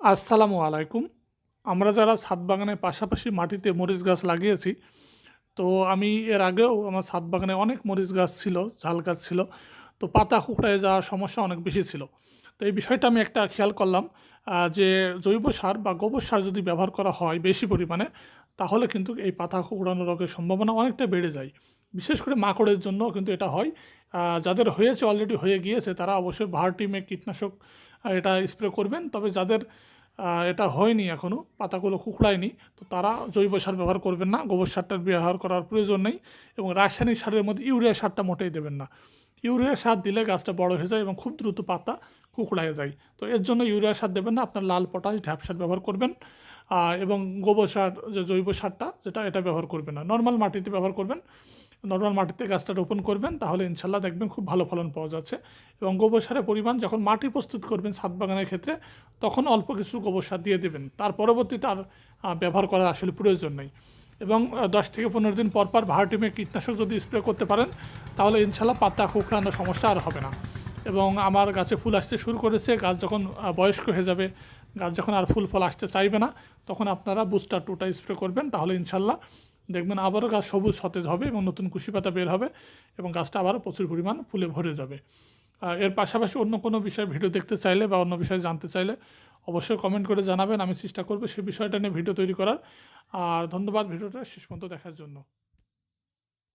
আসসালামু আলাইকুম। আমরা যারা ছাদ বাগানের পাশাপাশি মাটিতে মরিচ গাছ লাগিয়েছি, তো আমি এর আগেও আমার ছাদ বাগানে অনেক মরিচ গাছ ছিল, ঝাল গাছ ছিল, তো পাতা কুকড়ায় যাওয়ার সমস্যা অনেক বেশি ছিল। তো এই বিষয়টা আমি একটা খেয়াল করলাম যে জৈব সার বা গোবর সার যদি ব্যবহার করা হয় বেশি পরিমাণে, তাহলে কিন্তু এই পাতা কুকড়ানো রোগের সম্ভাবনা অনেকটা বেড়ে যায়। বিশেষ করে মাকড়ের জন্য কিন্তু এটা হয়। যাদের হয়েছে অলরেডি হয়ে গিয়েছে, তারা অবশ্যই ভার টিমে কীটনাশক এটা স্প্রে করবেন। তবে যাদের এটা হয়নি এখনও পাতাগুলো কুকড়ায়নি, তো তারা জৈব সার ব্যবহার করবেন না। গোবর সারটা ব্যবহার করার প্রয়োজন নেই এবং রাসায়নিক সারের মধ্যে ইউরিয়া সারটা মোটেই দেবেন না। ইউরিয়া সার দিলে গাছটা বড় হয়ে যায় এবং খুব দ্রুত পাতা কুকড়ায় যায়। তো এর জন্য ইউরিয়া সার দেবেন না, আপনার লাল পটাশ, ঢ্যাপ সার ব্যবহার করবেন। এবং গোবর সার, যে জৈব সারটা, যেটা এটা ব্যবহার করবেন না। নর্মাল মাটিতে ব্যবহার করবেন। নর্মাল মাটিতে গাছটা রোপণ করবেন, তাহলে ইনশাল্লাহ দেখবেন খুব ভালো ফলন পাওয়া যাচ্ছে। এবং গোবর সারের পরিমাণ যখন মাটি প্রস্তুত করবেন ছাদ বাগানের ক্ষেত্রে, তখন অল্প কিছু গোবর সার দিয়ে দেবেন। তার পরবর্তীতে আর ব্যবহার করার আসলে প্রয়োজন নেই। এবং দশ থেকে পনেরো দিন পর পর ভার্টিমে কীটনাশক যদি স্প্রে করতে পারেন, তাহলে ইনশাল্লাহ পাতা কুকড়ানোর সমস্যা আর হবে না। এবং আমার গাছে ফুল আসতে শুরু করেছে, গাছ যখন বয়স্ক হয়ে যাবে, গাছ যখন আর ফুল ফল আসতে চাইবে না, তখন আপনারা বুস্টার টুটা স্প্রে করবেন, তাহলে ইনশাল্লাহ দেখবেন আবারও গাছ সবুজ সতেজ হবে এবং নতুন কুশি পাতা বের হবে এবং গাছটা আবারও প্রচুর পরিমাণ ফুলে ভরে যাবে। এর পাশাপাশি অন্য কোনো বিষয়ে ভিডিও দেখতে চাইলে বা অন্য বিষয়ে জানতে চাইলে অবশ্যই কমেন্ট করে জানাবেন, আমি চেষ্টা করব সেই বিষয়টা নিয়ে ভিডিও তৈরি করার। আর ধন্যবাদ ভিডিওটা শেষ পর্যন্ত দেখার জন্য।